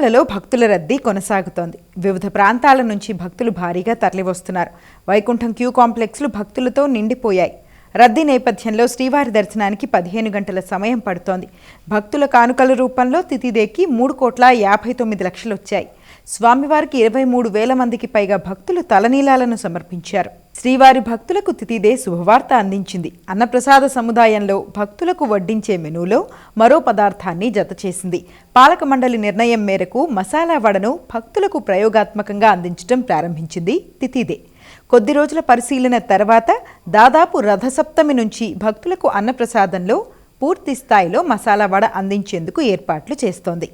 తిరుమలలో భక్తుల రద్దీ కొనసాగుతోంది. వివిధ ప్రాంతాల నుంచి భక్తులు భారీగా తరలివస్తున్నారు. వైకుంఠం క్యూ కాంప్లెక్స్లు భక్తులతో నిండిపోయాయి. రద్దీ నేపథ్యంలో శ్రీవారి దర్శనానికి పదిహేను గంటల సమయం పడుతోంది. భక్తుల కానుకల రూపంలో తిథిదేకి మూడు కోట్ల యాభై తొమ్మిది లక్షలు వచ్చాయి స్వామివారికి ఇరవై మూడు వేల మందికి పైగా భక్తులు తలనీలాలను సమర్పించారు. శ్రీవారి భక్తులకు తిథిదే శుభవార్త అందించింది. అన్నప్రసాద సముదాయంలో భక్తులకు వడ్డించే మెనూలో మరో పదార్థాన్ని జతచేసింది పాలక మండలి నిర్ణయం మేరకు మసాలా వడను భక్తులకు ప్రయోగాత్మకంగా అందించడం ప్రారంభించింది తిథిదే కొద్ది రోజుల పరిశీలన తర్వాత దాదాపు రథసప్తమి నుంచి భక్తులకు అన్నప్రసాదంలో పూర్తి స్థాయిలో మసాలా వడ అందించేందుకు ఏర్పాట్లు చేస్తోంది.